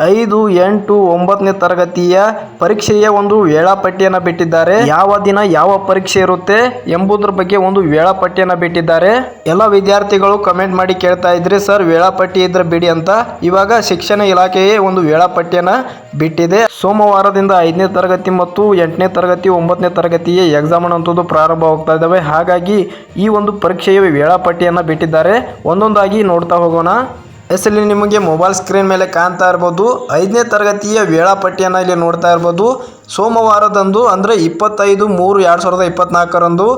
ಐದು, ಎಂಟು, ಒಂಬತ್ತನೇ ತರಗತಿಯ ಪರೀಕ್ಷೆಯ ಒಂದು ವೇಳಾಪಟ್ಟಿಯನ್ನು ಬಿಟ್ಟಿದ್ದಾರೆ. ಯಾವ ದಿನ ಯಾವ ಪರೀಕ್ಷೆ ಇರುತ್ತೆ ಎಂಬುದ್ರ ಬಗ್ಗೆ ಒಂದು ವೇಳಾಪಟ್ಟಿಯನ್ನು ಬಿಟ್ಟಿದ್ದಾರೆ. ಎಲ್ಲ ವಿದ್ಯಾರ್ಥಿಗಳು ಕಮೆಂಟ್ ಮಾಡಿ ಕೇಳ್ತಾ ಇದ್ರಿ, ಸರ್, ವೇಳಾಪಟ್ಟಿ ಇದ್ರೆ ಬಿಡಿ ಅಂತ. ಇವಾಗ ಶಿಕ್ಷಣ ಇಲಾಖೆಯೇ ಒಂದು ವೇಳಾಪಟ್ಟಿಯನ್ನು ಬಿಟ್ಟಿದೆ. ಸೋಮವಾರದಿಂದ ಐದನೇ ತರಗತಿ ಮತ್ತು ಎಂಟನೇ ತರಗತಿ, ಒಂಬತ್ತನೇ ತರಗತಿಯ ಎಕ್ಸಾಮ್ ಅನ್ನುವಂಥದ್ದು ಪ್ರಾರಂಭವಾಗ್ತಾ ಇದ್ದಾವೆ ಹಾಗಾಗಿ ಈ ಒಂದು ಪರೀಕ್ಷೆಯ ವೇಳಾಪಟ್ಟಿಯನ್ನು ಬಿಟ್ಟಿದ್ದಾರೆ. ಒಂದೊಂದಾಗಿ ನೋಡ್ತಾ ಹೋಗೋಣ. ಎಸ್ ಇಲ್ಲಿ ನಿಮಗೆ ಮೊಬೈಲ್ ಸ್ಕ್ರೀನ್ ಮೇಲೆ ಕಾಣ್ತಾ ಇರ್ಬೋದು. ಐದನೇ ತರಗತಿಯ ವೇಳಾಪಟ್ಟಿಯನ್ನು ಇಲ್ಲಿ ನೋಡ್ತಾ ಇರ್ಬೋದು. ಸೋಮವಾರದಂದು ಅಂದರೆ ಇಪ್ಪತ್ತೈದು ಮೂರು ಎರಡು ಸಾವಿರದ ಇಪ್ಪತ್ನಾಲ್ಕರಂದು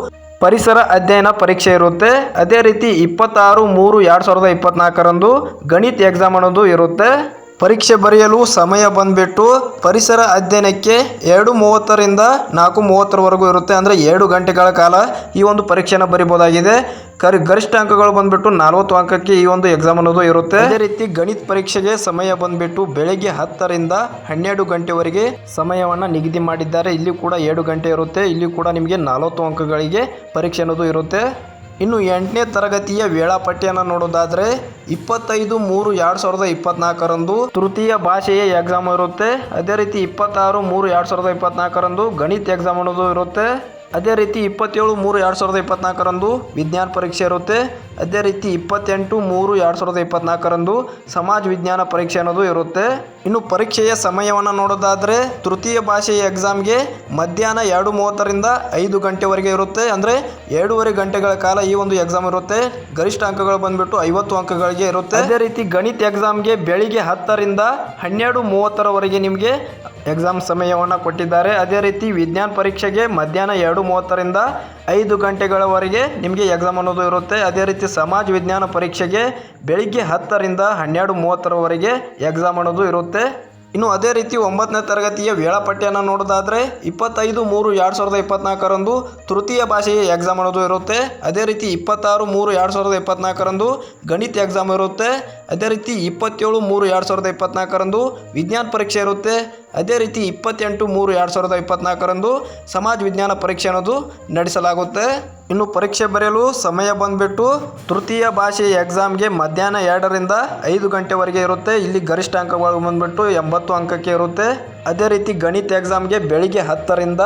ಪರಿಸರ ಅಧ್ಯಯನ ಪರೀಕ್ಷೆ ಇರುತ್ತೆ. ಅದೇ ರೀತಿ ಇಪ್ಪತ್ತಾರು ಮೂರು ಎರಡು ಸಾವಿರದ ಇಪ್ಪತ್ನಾಲ್ಕರಂದು ಗಣಿತ ಎಕ್ಸಾಮ್ ಅನ್ನೋದು ಇರುತ್ತೆ. ಪರೀಕ್ಷೆ ಬರೆಯಲು ಸಮಯ ಬಂದ್ಬಿಟ್ಟು ಪರಿಸರ ಅಧ್ಯಯನಕ್ಕೆ ಎರಡು ಮೂವತ್ತರಿಂದ ನಾಲ್ಕು ಮೂವತ್ತರವರೆಗೂ ಇರುತ್ತೆ. ಅಂದರೆ ಎರಡು ಗಂಟೆಗಳ ಕಾಲ ಈ ಒಂದು ಪರೀಕ್ಷೆನ ಬರಿಬೋದಾಗಿದೆ. ಕರಿ, ಗರಿಷ್ಠ ಅಂಕಗಳು ಬಂದ್ಬಿಟ್ಟು ನಲವತ್ತು ಅಂಕಕ್ಕೆ ಈ ಒಂದು ಎಕ್ಸಾಮ್ ಅನ್ನೋದು ಇರುತ್ತೆ. ಅದೇ ರೀತಿ ಗಣಿತ ಪರೀಕ್ಷೆಗೆ ಸಮಯ ಬಂದ್ಬಿಟ್ಟು ಬೆಳಗ್ಗೆ ಹತ್ತರಿಂದ ಹನ್ನೆರಡು ಗಂಟೆವರೆಗೆ ಸಮಯವನ್ನು ನಿಗದಿ ಮಾಡಿದ್ದಾರೆ. ಇಲ್ಲಿ ಕೂಡ ಎರಡು ಗಂಟೆ ಇರುತ್ತೆ. ಇಲ್ಲಿ ಕೂಡ ನಿಮಗೆ ನಲವತ್ತು ಅಂಕಗಳಿಗೆ ಪರೀಕ್ಷೆ ಅನ್ನೋದು ಇರುತ್ತೆ. ಇನ್ನು ಎಂಟನೇ ತರಗತಿಯ ವೇಳಾಪಟ್ಟಿಯನ್ನು ನೋಡೋದಾದ್ರೆ ಇಪ್ಪತ್ತೈದು ಮೂರು ಎರಡು ಸಾವಿರದ ಇಪ್ಪತ್ನಾಲ್ಕರಂದು ತೃತೀಯ ಭಾಷೆಯ ಎಕ್ಸಾಮ್ ಇರುತ್ತೆ. ಅದೇ ರೀತಿ ಇಪ್ಪತ್ತಾರು ಮೂರು ಎರಡು ಸಾವಿರದ ಇಪ್ಪತ್ನಾಲ್ಕರಂದು ಗಣಿತ ಎಕ್ಸಾಮ್ ಅನ್ನೋದು ಇರುತ್ತೆ. ಅದೇ ರೀತಿ ಇಪ್ಪತ್ತೇಳು ಮೂರು ಎರಡು ಸಾವಿರದ ಇಪ್ಪತ್ನಾಲ್ಕರಂದು ವಿಜ್ಞಾನ ಪರೀಕ್ಷೆ ಇರುತ್ತೆ. ಅದೇ ರೀತಿ ಇಪ್ಪತ್ತೆಂಟು ಮೂರು ಎರಡು ಸಾವಿರದ ಇಪ್ಪತ್ನಾಲ್ಕರಂದು ಸಮಾಜ ವಿಜ್ಞಾನ ಪರೀಕ್ಷೆ ಅನ್ನೋದು ಇರುತ್ತೆ. ಇನ್ನು ಪರೀಕ್ಷೆಯ ಸಮಯವನ್ನು ನೋಡೋದಾದರೆ ತೃತೀಯ ಭಾಷೆಯ ಎಕ್ಸಾಮ್ಗೆ ಮಧ್ಯಾಹ್ನ ಎರಡು ಮೂವತ್ತರಿಂದ ಐದು ಗಂಟೆವರೆಗೆ ಇರುತ್ತೆ. ಅಂದರೆ ಎರಡೂವರೆ ಗಂಟೆಗಳ ಕಾಲ ಈ ಒಂದು ಎಕ್ಸಾಮ್ ಇರುತ್ತೆ. ಗರಿಷ್ಠ ಅಂಕಗಳು ಬಂದ್ಬಿಟ್ಟು ಐವತ್ತು ಅಂಕಗಳಿಗೆ ಇರುತ್ತೆ. ಅದೇ ರೀತಿ ಗಣಿತ ಎಕ್ಸಾಮ್ಗೆ ಬೆಳಿಗ್ಗೆ ಹತ್ತರಿಂದ ಹನ್ನೆರಡು ಮೂವತ್ತರವರೆಗೆ ನಿಮಗೆ ಎಕ್ಸಾಮ್ ಸಮಯವನ್ನು ಕೊಟ್ಟಿದ್ದಾರೆ. ಅದೇ ರೀತಿ ವಿಜ್ಞಾನ ಪರೀಕ್ಷೆಗೆ ಮಧ್ಯಾಹ್ನ ಎರಡು ಮೂವತ್ತರಿಂದ ಐದು ಗಂಟೆಗಳವರೆಗೆ ನಿಮಗೆ ಎಕ್ಸಾಮ್ ಅನ್ನೋದು ಇರುತ್ತೆ. ಅದೇ ರೀತಿ ಸಮಾಜ ವಿಜ್ಞಾನ ಪರೀಕ್ಷೆಗೆ ಬೆಳಿಗ್ಗೆ ಹತ್ತರಿಂದ ಹನ್ನೆರಡು ಮೂವತ್ತರವರೆಗೆ ಎಕ್ಸಾಮ್ ಅನ್ನೋದು ಇರುತ್ತೆ. ಇನ್ನು ಅದೇ ರೀತಿ ಒಂಬತ್ತನೇ ತರಗತಿಯ ವೇಳಾಪಟ್ಟಿಯನ್ನು ನೋಡೋದಾದರೆ ಇಪ್ಪತ್ತೈದು ಮೂರು ಎರಡು ಸಾವಿರದ ಇಪ್ಪತ್ನಾಲ್ಕರಂದು ತೃತೀಯ ಭಾಷೆಯ ಎಕ್ಸಾಮ್ ಅನ್ನೋದು ಇರುತ್ತೆ. ಅದೇ ರೀತಿ ಇಪ್ಪತ್ತಾರು ಮೂರು ಎರಡು ಸಾವಿರದ ಇಪ್ಪತ್ನಾಲ್ಕರಂದು ಗಣಿತ ಎಕ್ಸಾಮ್ ಇರುತ್ತೆ. ಅದೇ ರೀತಿ ಇಪ್ಪತ್ತೇಳು ಮೂರು ಎರಡು ಸಾವಿರದ ಇಪ್ಪತ್ನಾಲ್ಕರಂದು ವಿಜ್ಞಾನ ಪರೀಕ್ಷೆ ಇರುತ್ತೆ. ಅದೇ ರೀತಿ ಇಪ್ಪತ್ತೆಂಟು ಮೂರು ಎರಡು ಸಾವಿರದ ಇಪ್ಪತ್ನಾಲ್ಕರಂದು ಸಮಾಜ ವಿಜ್ಞಾನ ಪರೀಕ್ಷೆ ಅನ್ನೋದು ನಡೆಸಲಾಗುತ್ತೆ. ಇನ್ನು ಪರೀಕ್ಷೆ ಬರೆಯಲು ಸಮಯ ಬಂದ್ಬಿಟ್ಟು ತೃತೀಯ ಭಾಷೆಯ ಎಕ್ಸಾಮ್ಗೆ ಮಧ್ಯಾಹ್ನ ಎರಡರಿಂದ ಐದು ಗಂಟೆವರೆಗೆ ಇರುತ್ತೆ. ಇಲ್ಲಿ ಗರಿಷ್ಠ ಅಂಕಗಳು ಬಂದ್ಬಿಟ್ಟು ಎಂಬತ್ತು ಅಂಕಕ್ಕೆ ಇರುತ್ತೆ. ಅದೇ ರೀತಿ ಗಣಿತ ಎಕ್ಸಾಮ್ಗೆ ಬೆಳಿಗ್ಗೆ ಹತ್ತರಿಂದ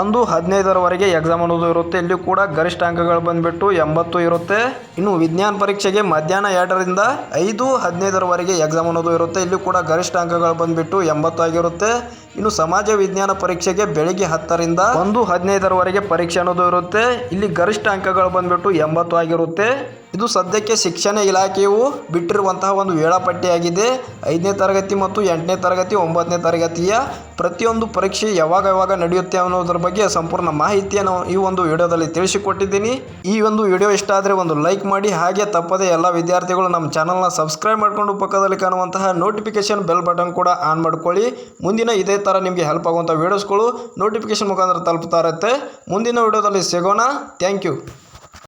ಒಂದು ಹದಿನೈದರವರೆಗೆ ಎಕ್ಸಾಮ್ ಅನ್ನೋದು ಇರುತ್ತೆ. ಇಲ್ಲಿ ಕೂಡ ಗರಿಷ್ಠ ಅಂಕಗಳು ಬಂದ್ಬಿಟ್ಟು ಎಂಬತ್ತು ಇರುತ್ತೆ. ಇನ್ನು ವಿಜ್ಞಾನ ಪರೀಕ್ಷೆಗೆ ಮಧ್ಯಾಹ್ನ ಎರಡರಿಂದ ಐದು ಹದಿನೈದರವರೆಗೆ ಎಕ್ಸಾಮ್ ಅನ್ನೋದು ಇರುತ್ತೆ. ಇಲ್ಲಿ ಕೂಡ ಗರಿಷ್ಠ ಅಂಕಗಳು ಬಂದ್ಬಿಟ್ಟು ಎಂಬತ್ತು ಆಗಿರುತ್ತೆ. ಇನ್ನು ಸಮಾಜ ವಿಜ್ಞಾನ ಪರೀಕ್ಷೆಗೆ ಬೆಳಿಗ್ಗೆ ಹತ್ತರಿಂದ ಒಂದು ಹದಿನೈದರವರೆಗೆ ಪರೀಕ್ಷೆ ಅನ್ನೋದು ಇರುತ್ತೆ. ಇಲ್ಲಿ ಗರಿಷ್ಠ ಅಂಕಗಳು ಬಂದ್ಬಿಟ್ಟು ಎಂಬತ್ತು ಆಗಿರುತ್ತೆ. ಇದು ಸದ್ಯಕ್ಕೆ ಶಿಕ್ಷಣ ಇಲಾಖೆಯು ಬಿಟ್ಟಿರುವಂತಹ ಒಂದು ವೇಳಾಪಟ್ಟಿಯಾಗಿದೆ. ಐದನೇ ತರಗತಿ ಮತ್ತು ಎಂಟನೇ ತರಗತಿ, ಒಂಬತ್ತನೇ ತರಗತಿಯ ಪ್ರತಿಯೊಂದು ಪರೀಕ್ಷೆ ಯಾವಾಗ ಯಾವಾಗ ನಡೆಯುತ್ತೆ ಅನ್ನೋದ್ರ ಬಗ್ಗೆ ಸಂಪೂರ್ಣ ಮಾಹಿತಿಯನ್ನು ಈ ಒಂದು ವಿಡಿಯೋದಲ್ಲಿ ತಿಳಿಸಿಕೊಟ್ಟಿದ್ದೀನಿ. ಈ ಒಂದು ವಿಡಿಯೋ ಇಷ್ಟ ಆದರೆ ಒಂದು ಲೈಕ್ ಮಾಡಿ, ಹಾಗೆ ತಪ್ಪದೆ ಎಲ್ಲ ವಿದ್ಯಾರ್ಥಿಗಳು ನಮ್ಮ ಚಾನಲ್ನ ಸಬ್ಸ್ಕ್ರೈಬ್ ಮಾಡಿಕೊಂಡು ಪಕ್ಕದಲ್ಲಿ ಕಾಣುವಂತಹ ನೋಟಿಫಿಕೇಶನ್ ಬೆಲ್ ಬಟನ್ ಕೂಡ ಆನ್ ಮಾಡ್ಕೊಳ್ಳಿ. ಮುಂದಿನ ಇದೇ ಥರ ನಿಮಗೆ ಹೆಲ್ಪ್ ಆಗುವಂಥ ವೀಡಿಯೋಸ್ಗಳು ನೋಟಿಫಿಕೇಶನ್ ಮುಖಾಂತರ ತಲುಪ್ತಾ ಇರುತ್ತೆ. ಮುಂದಿನ ವಿಡಿಯೋದಲ್ಲಿ ಸಿಗೋಣ. Thank you